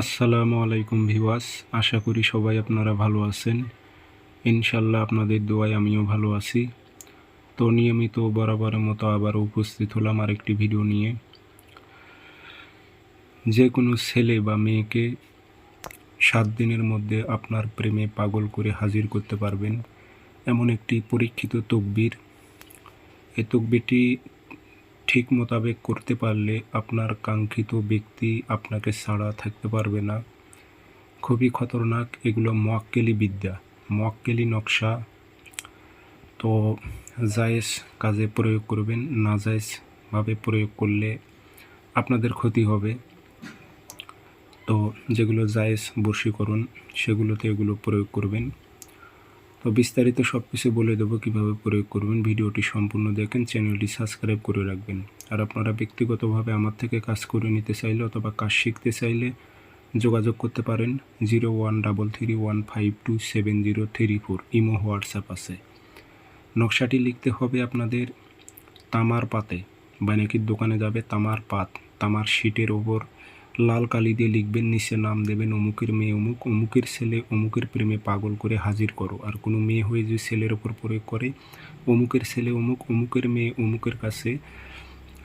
আসসালামু আলাইকুম ভিওয়াস আশা করি সবাই আপনারা ভালো আছেন। ইনশাল্লাহ আপনাদের দোয়ায় আমিও ভালো আছি। তো নিয়মিত বরাবরের মতো আবারও উপস্থিত হলাম আরেকটি ভিডিও নিয়ে। যে কোনো ছেলে বা মেয়েকে সাত দিনের মধ্যে আপনার প্রেমে পাগল করে হাজির করতে পারবেন। এমন একটি পরীক্ষিত তকবির। এই তকবিরটি ঠিক মোতাবেক করতে পারলে আপনার কাঙ্ক্ষিত ব্যক্তি আপনাকে ছাড়া থাকতে পারবে না। খুবই খতরনাক এগুলো মোয়াক্কেলি বিদ্যা মোয়াক্কেলি নকশা। তো জায়েজ কাজে প্রয়োগ করবেন না জায়েজভাবে প্রয়োগ করলে আপনাদের ক্ষতি হবে। তো যেগুলো জায়েজ বশীকরণ, সেগুলোতে এগুলো প্রয়োগ করবেন। তো বিস্তারিত সব কিছু বলে দেবো কীভাবে প্রয়োগ করবেন। ভিডিওটি সম্পূর্ণ দেখেন, চ্যানেলটি সাবস্ক্রাইব করে রাখবেন। আর আপনারা ব্যক্তিগতভাবে আমার থেকে কাজ করে নিতে চাইলে অথবা কাজ শিখতে চাইলে যোগাযোগ করতে পারেন zero one double three one five two seven zero three four. Imo, WhatsApp আছে। নকশাটি লিখতে হবে আপনাদের তামার পাতে। বাইনাকির দোকানে যাবে তামার পাত। তামার শিটের ওপর লাল কালি দিয়ে লিখবেন, নিচে নাম দেবেন, অমুকের মেয়ে অমুক, অমুকের ছেলে অমুকের প্রেমে পাগল করে হাজির করো। আর কোনো মেয়ে হয়ে যদি ছেলের ওপর প্রয়োগ করে, অমুকের ছেলে অমুক, অমুকের মেয়ে অমুকের কাছে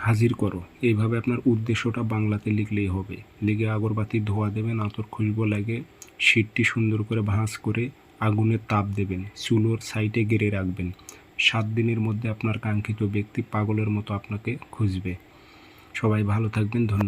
হাজির করো। এইভাবে আপনার উদ্দেশ্যটা বাংলাতে লিখলেই হবে। লিখে আগরবাতি ধোয়া দেবেন, আতর খুশবো লাগে শিটটি সুন্দর করে ভাঁজ করে আগুনের তাপ দেবেন, চুলোর সাইডে গেড়ে রাখবেন। সাত দিনের মধ্যে আপনার কাঙ্ক্ষিত ব্যক্তি পাগলের মতো আপনাকে খুঁজবে। সবাই ভালো থাকবেন, ধন্যবাদ।